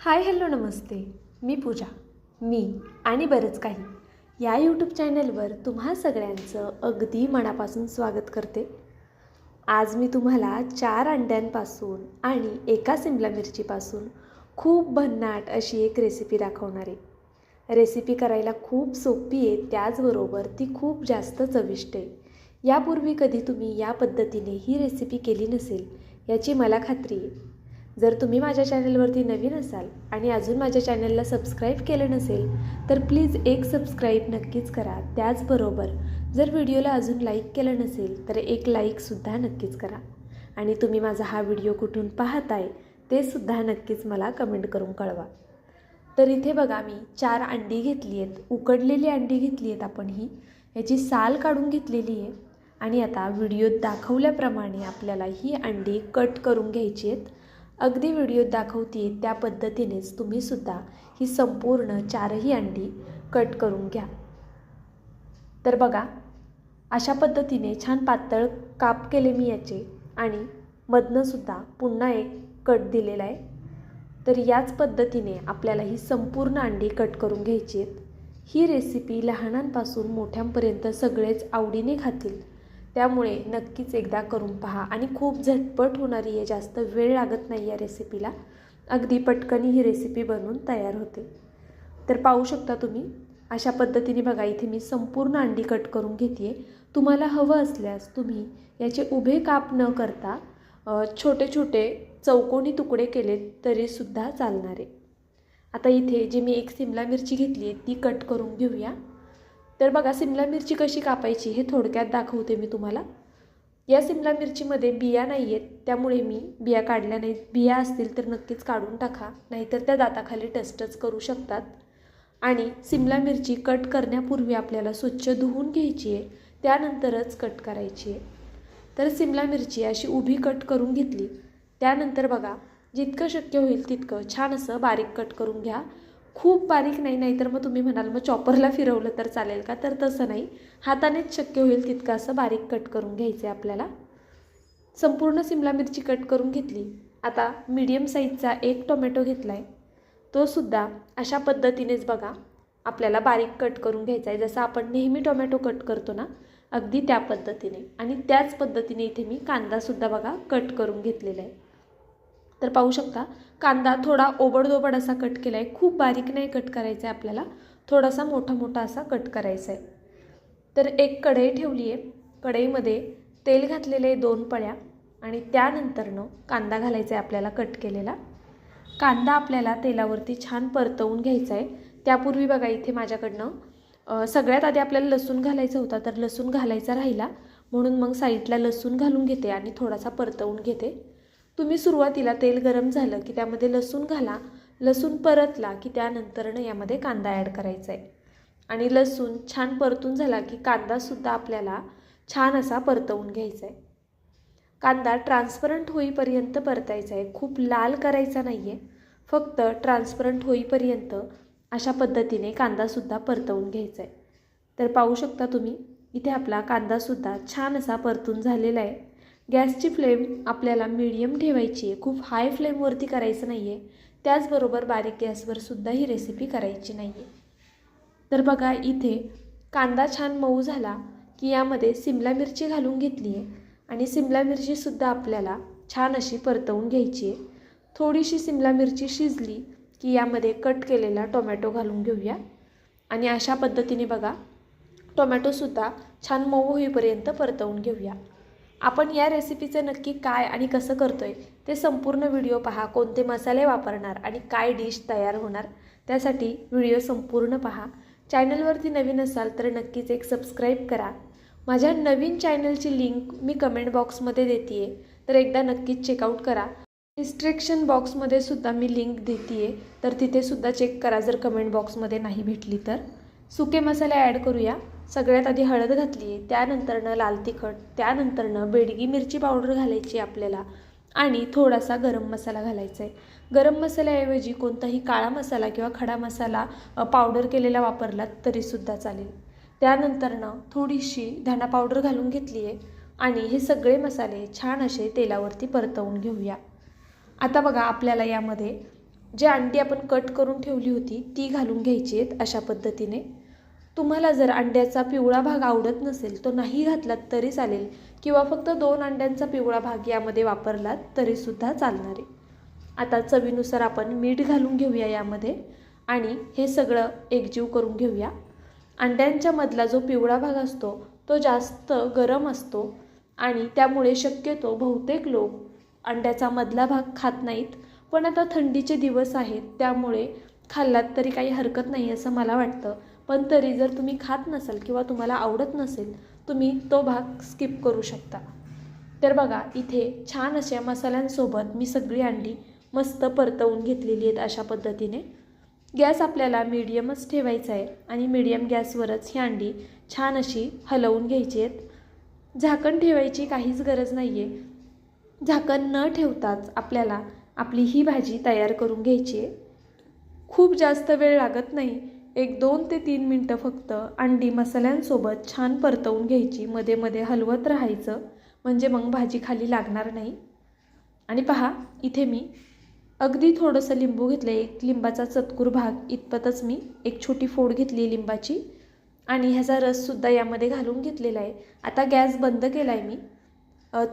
Hi hello नमस्ते. मी पूजा. मी आणि बरंच काही. या यूट्यूब चॅनलवर तुम्हा सगळ्यांचं अगदी मनापासून स्वागत करते. आज मी तुम्हाला चार अंड्यांपासून आणि एका सिमला मिरचीपासून खूप भन्नाट अशी एक रेसिपी दाखवणार आहे. रेसिपी करायला खूप सोपी आहे त्याचबरोबर ती खूप जास्त चविष्ट आहे. यापूर्वी कधी तुम्ही या पद्धतीने ही रेसिपी केली नसेल याची मला खात्री आहे. जर तुम्ही माझ्या चॅनलवरती नवीन असाल आणि अजून माझ्या चॅनलला सबस्क्राईब केलं नसेल तर प्लीज एक सबस्क्राईब नक्कीच करा. त्याचबरोबर जर व्हिडिओला अजून लाईक केलं नसेल तर एक लाईकसुद्धा नक्कीच करा. आणि तुम्ही माझा हा व्हिडिओ कुठून पाहताय ते सुद्धा नक्कीच मला कमेंट करून कळवा. तर इथे बघा मी चार अंडी घेतली आहेत. उकडलेली अंडी घेतली आहेत आपण ही. याची साल काढून घेतलेली आहे. आणि आता व्हिडिओत दाखवल्याप्रमाणे आपल्याला ही अंडी कट करून घ्यायची आहेत. अगदी व्हिडिओत दाखवते त्या पद्धतीनेच तुम्हीसुद्धा ही संपूर्ण चारही अंडी कट करून घ्या. तर बघा अशा पद्धतीने छान पातळ काप केले मी याचे आणि मधनंसुद्धा पुन्हा एक कट दिलेला आहे. तर याच पद्धतीने आपल्याला ही संपूर्ण अंडी कट करून घ्यायची आहेत. ही रेसिपी लहानांपासून मोठ्यांपर्यंत सगळेच आवडीने खातील. त्यामुळे नक्कीच एकदा करून पहा. आणि खूप झटपट होणारी आहे जास्त वेळ लागत नाही या रेसिपीला अगदी पटकनी ही रेसिपी बनवून तयार होते. तर पाहू शकता तुम्ही अशा पद्धतीने बघा इथे मी संपूर्ण अंडी कट करून घेते आहे तुम्हाला हवं असल्यास तुम्ही याचे उभे काप न करता छोटे छोटे चौकोनी तुकडे केले तरीसुद्धा चालणार. आहे आता इथे जी मी एक सिमला मिरची घेतली आहे ती कट करून घेऊया. तर बघा सिमला मिरची कशी कापायची हे थोडक्यात दाखवते मी तुम्हाला. या सिमला मिरचीमध्ये बिया नाही आहेत त्यामुळे मी बिया काढल्या नाहीत. बिया असतील तर नक्कीच काढून टाका नाहीतर त्या दाताखाली टचटच करू शकतात. आणि सिमला मिरची कट करण्यापूर्वी आपल्याला स्वच्छ धुवून घ्यायची आहे त्यानंतरच कट करायची आहे. तर सिमला मिरची अशी उभी कट करून घेतली. त्यानंतर बघा जितकं शक्य होईल तितकं छान असं बारीक कट करून घ्या. खूप बारीक नाही नाही तर मग तुम्ही म्हणाल मग चॉपरला फिरवलं तर चालेल का? तर तसं नाही. हातानेच शक्य होईल तितकं असं बारीक कट करून घ्यायचं आहे आपल्याला. संपूर्ण सिमला मिरची कट करून घेतली. आता मीडियम साईजचा एक टोमॅटो घेतला आहे तो सुद्धा अशा पद्धतीनेच बघा आपल्याला बारीक कट करून घ्यायचा आहे. जसं आपण नेहमी टोमॅटो कट करतो ना अगदी त्या पद्धतीने. आणि त्याच पद्धतीने इथे मी कांदासुद्धा बघा कट करून घेतलेला आहे. तर पाहू शकता कांदा थोडा ओबडधोबड असा कट केला आहे खूप बारीक नाही कट करायचा आहे आपल्याला. थोडासा मोठा मोठा असा कट करायचा आहे तर एक कढई ठेवली आहे कढईमध्ये तेल घातलेले दोन पळ्या आणि त्यानंतरनं कांदा घालायचा आहे आपल्याला कट केलेला. कांदा आपल्याला तेलावरती छान परतवून घ्यायचा आहे त्यापूर्वी बघा इथे माझ्याकडनं सगळ्यात आधी आपल्याला लसूण घालायचा होता तर लसूण घालायचा राहिला. म्हणून मग साईडला लसूण घालून घेते आणि थोडासा परतवून घेते. तुम्ही सुरुवातीला तेल गरम झालं की त्यामध्ये लसूण घाला. लसूण परतला की त्यानंतरनं यामध्ये कांदा ॲड करायचा आहे. आणि लसूण छान परतून झाला की कांदासुद्धा आपल्याला छान असा परतवून घ्यायचा आहे. कांदा ट्रान्सपरंट होईपर्यंत परतायचा आहे. खूप लाल करायचा नाही आहे फक्त ट्रान्सपरंट होईपर्यंत अशा पद्धतीने कांदासुद्धा परतवून घ्यायचा आहे. तर पाहू शकता तुम्ही इथे आपला कांदासुद्धा छान असा परतून झालेला आहे. गॅसची फ्लेम आपल्याला मिडियम ठेवायची आहे. खूप हाय फ्लेमवरती करायचं नाही आहे त्याचबरोबर बारीक गॅसवर सुद्धा ही रेसिपी करायची नाही आहे तर बघा इथे कांदा छान मऊ झाला की यामध्ये सिमला मिरची घालून घेतली आहे. आणि सिमला मिरचीसुद्धा आपल्याला छान अशी परतवून घ्यायची आहे. थोडीशी सिमला मिरची शिजली की यामध्ये कट केलेला टोमॅटो घालून घेऊया. आणि अशा पद्धतीने बघा टोमॅटोसुद्धा छान मऊ होईपर्यंत परतवून घेऊया. आपण या रेसिपीचं नक्की काय आणि कसं करतो आहे ते संपूर्ण व्हिडिओ पहा कोणते मसाले वापरणार आणि काय डिश तयार होणार त्यासाठी व्हिडिओ संपूर्ण पहा. चॅनलवरती नवीन असाल तर नक्कीच एक सबस्क्राईब करा. माझ्या नवीन चॅनलची लिंक मी कमेंट बॉक्समध्ये देते आहे तर एकदा नक्कीच चेकआउट करा. डिस्क्रिप्शन बॉक्समध्ये सुद्धा मी लिंक देते आहे तर तिथेसुद्धा चेक करा जर कमेंट बॉक्समध्ये नाही भेटली तर. सुके मसाले ॲड करूया. सगळ्यात आधी हळद घातली आहे त्यानंतरनं लाल तिखट त्यानंतरनं बेडगी मिरची पावडर घालायची आपल्याला आणि थोडासा गरम मसाला घालायचा आहे गरम मसाल्याऐवजी कोणताही काळा मसाला किंवा खडा मसाला पावडर केलेला वापरलात तरीसुद्धा चालेल. त्यानंतरनं थोडीशी धना पावडर घालून घेतली आहे आणि हे सगळे मसाले छान असे तेलावरती परतवून घेऊया. आता बघा आपल्याला यामध्ये जे अंडी आपण कट करून ठेवली होती ती घालून घ्यायची आहेत अशा पद्धतीने. तुम्हाला जर अंड्याचा पिवळा भाग आवडत नसेल तो नाही घातलात तरी चालेल. किंवा फक्त दोन अंड्यांचा पिवळा भाग यामध्ये वापरलात तरीसुद्धा चालणार आहे. आता चवीनुसार आपण मीठ घालून घेऊया यामध्ये. आणि हे सगळं एकजीव करून घेऊया. अंड्यांच्या मधला जो पिवळा भाग असतो तो जास्त गरम असतो आणि त्यामुळे शक्यतो बहुतेक लोक अंड्याचा मधला भाग खात नाहीत. पण आता थंडीचे दिवस आहेत त्यामुळे खाल्लात तरी काही हरकत नाही असं मला वाटतं. पण तरी जर तुम्ही खात नसाल किंवा तुम्हाला आवडत नसेल तुम्ही तो भाग स्किप करू शकता. तर बघा इथे छान अशा मसाल्यांसोबत मी सगळी अंडी मस्त परतवून घेतलेली आहेत अशा पद्धतीने. गॅस आपल्याला मीडियमच ठेवायचा आहे आणि मीडियम गॅसवरच ही अंडी छान अशी हलवून घ्यायची आहेत. झाकण ठेवायची काहीच गरज नाही आहे झाकण न ठेवताच आपल्याला आपली ही भाजी तयार करून घ्यायची आहे. खूप जास्त वेळ लागत नाही. एक दोन ते तीन मिनटं फक्त अंडी मसाल्यांसोबत छान परतवून घ्यायची. मध्ये मध्ये हलवत राहायचं. म्हणजे मग भाजी खाली लागणार नाही. आणि पहा इथे मी अगदी थोडंसं लिंबू घेतलं एक लिंबाचा चतकूर भाग. इतपतच मी एक छोटी फोड घेतली लिंबाची. आणि ह्याचा रससुद्धा यामध्ये घालून घेतलेला आहे. आता गॅस बंद केला आहे मी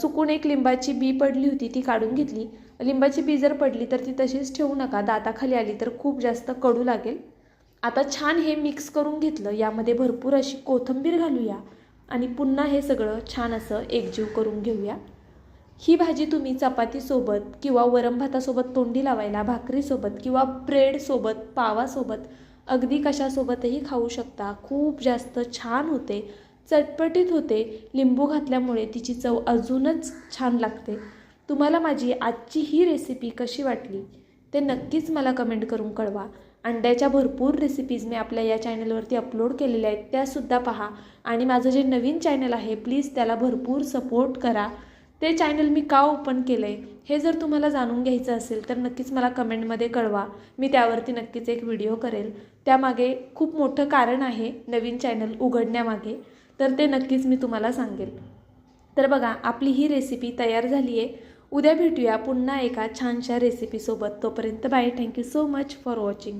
चुकून एक लिंबाची बी पडली होती ती काढून घेतली. लिंबाची बी जर पडली तर ती तशीच ठेवू नका. दाताखाली आली तर खूप जास्त कडू लागेल. आता छान हे मिक्स करून घेतलं यामध्ये भरपूर अशी कोथिंबीर घालूया आणि पुन्हा हे सगळं छान असं एकजीव करून घेऊया. ही भाजी तुम्ही चपातीसोबत किंवा वरम भातासोबत तोंडी लावायला भाकरीसोबत किंवा ब्रेडसोबत पावासोबत अगदी कशासोबतही खाऊ शकता. खूप जास्त छान होते चटपटीत होते. लिंबू घातल्यामुळे तिची चव अजूनच छान लागते. तुम्हाला माझी आजची ही रेसिपी कशी वाटली ते नक्कीच मला कमेंट करून कळवा. अंड्याच्या भरपूर रेसिपीज मी आपल्या या चॅनलवरती अपलोड केलेल्या आहेत. त्यासुद्धा पहा. आणि माझं जे नवीन चॅनल आहे प्लीज त्याला भरपूर सपोर्ट करा. ते चॅनल मी का ओपन केलं आहे हे जर तुम्हाला जाणून घ्यायचं असेल तर नक्कीच मला कमेंटमध्ये कळवा. मी त्यावरती नक्कीच एक व्हिडिओ करेल. त्यामागे खूप मोठं कारण आहे नवीन चॅनल उघडण्यामागे. तर ते नक्कीच मी तुम्हाला सांगेल. तर बघा आपली ही रेसिपी तयार झाली आहे उद्या भेटूया पुन्हा एका छानशा रेसिपीसोबत तोपर्यंत bye thank you so much for watching